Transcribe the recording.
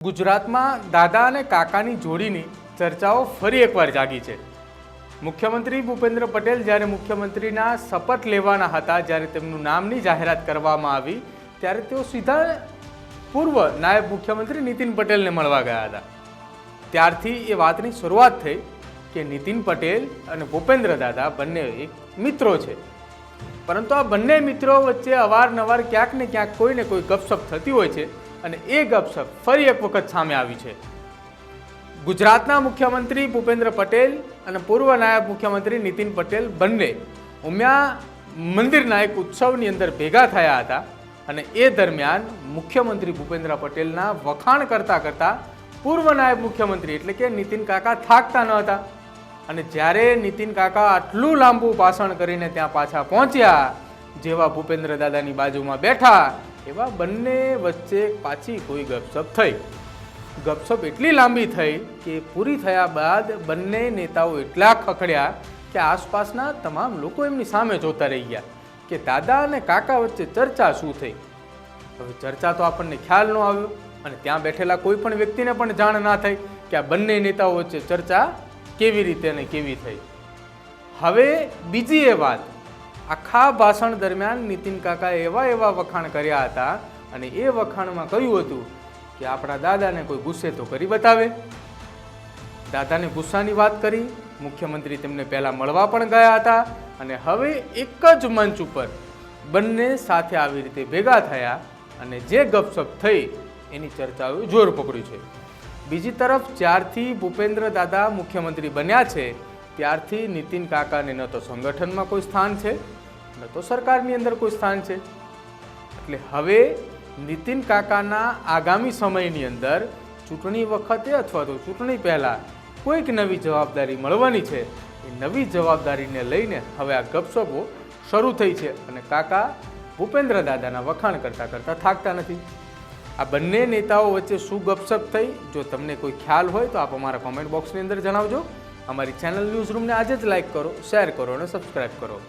ગુજરાતમાં દાદા અને કાકાની જોડીની ચર્ચાઓ ફરી એકવાર જાગી છે. મુખ્યમંત્રી ભૂપેન્દ્ર પટેલ જ્યારે મુખ્યમંત્રીના શપથ લેવાના હતા, જ્યારે તેમનું નામની જાહેરાત કરવામાં આવી, ત્યારે તેઓ સીધા પૂર્વ નાયબ મુખ્યમંત્રી નીતિન પટેલને મળવા ગયા હતા. ત્યારથી એ વાતની શરૂઆત થઈ કે નીતિન પટેલ અને ભૂપેન્દ્ર દાદા બંને મિત્રો છે. પરંતુ આ બંને મિત્રો વચ્ચે અવારનવાર ક્યાંક ને ક્યાંક કોઈને કોઈ ગપસપ થતી હોય છે. અને એ ગપસપ ફરી એક વખત સામે આવી છે. ગુજરાતના મુખ્યમંત્રી ભૂપેન્દ્ર પટેલ અને પૂર્વ નાયબ મુખ્યમંત્રી નીતિન પટેલ બંને ઉમિયા મંદિરના એક ઉત્સવની અંદર ભેગા થયા હતા અને એ દરમિયાન મુખ્યમંત્રી ભૂપેન્દ્ર પટેલના વખાણ કરતાં કરતાં પૂર્વ નાયબ મુખ્યમંત્રી એટલે કે નીતિન કાકા થાકતા ન હતા. અને જ્યારે નીતિન કાકા આટલું લાંબુ ભાષણ કરીને ત્યાં પાછા પહોંચ્યા, જેવા ભૂપેન્દ્ર દાદાની બાજુમાં બેઠા એવા બંને વચ્ચે પાછી કોઈ ગપસપ થઈ. ગપસપ એટલી લાંબી થઈ કે પૂરી થયા બાદ બંને નેતાઓ એટલા ખખડ્યા કે આસપાસના તમામ લોકો એમની સામે જોતા રહી ગયા કે દાદા અને કાકા વચ્ચે ચર્ચા શું થઈ. હવે ચર્ચા તો આપણને ખ્યાલ ન આવ્યો અને ત્યાં બેઠેલા કોઈ પણ વ્યક્તિને પણ જાણ ના થઈ કે આ બંને નેતાઓ વચ્ચે ચર્ચા કેવી રીતે અને કેવી થઈ. હવે બીજી એ વાત. આખા ભાષણ દરમિયાન નીતિન કાકાએ એવા એવા વખાણ કર્યા હતા અને એ વખાણમાં કહ્યું હતું કે આપણા દાદાને કોઈ ગુસ્સે તો કરી બતાવે. દાદાને ગુસ્સાની વાત કરી, મુખ્યમંત્રી તેમને પહેલાં મળવા પણ ગયા હતા અને હવે એક જ મંચ ઉપર બંને સાથે આવી રીતે ભેગા થયા અને જે ગપસપ થઈ એની ચર્ચાઓએ જોર પકડ્યું છે. બીજી તરફ જ્યારથી ભૂપેન્દ્ર દાદા મુખ્યમંત્રી બન્યા છે, ત્યારથી નીતિન કાકાને ન તો સંગઠનમાં કોઈ સ્થાન છે ન તો સરકારની અંદર કોઈ સ્થાન છે. એટલે હવે નીતિન કાકાના આગામી સમયની અંદર ચૂંટણી વખતે અથવા તો ચૂંટણી પહેલાં કોઈક નવી જવાબદારી મળવાની છે. એ નવી જવાબદારીને લઈને હવે આ ગપસપો શરૂ થઈ છે અને કાકા ભૂપેન્દ્ર દાદાના વખાણ કરતાં કરતાં થાકતા નથી. આ બંને નેતાઓ વચ્ચે શું ગપસપ થઈ, જો તમને કોઈ ખ્યાલ હોય તો આપ અમારા કોમેન્ટ બોક્સની અંદર જણાવજો. અમારી ચેનલ ન્યૂઝ રૂમને આજે જ લાઈક કરો શેર કરો અને સબસ્ક્રાઈબ કરો.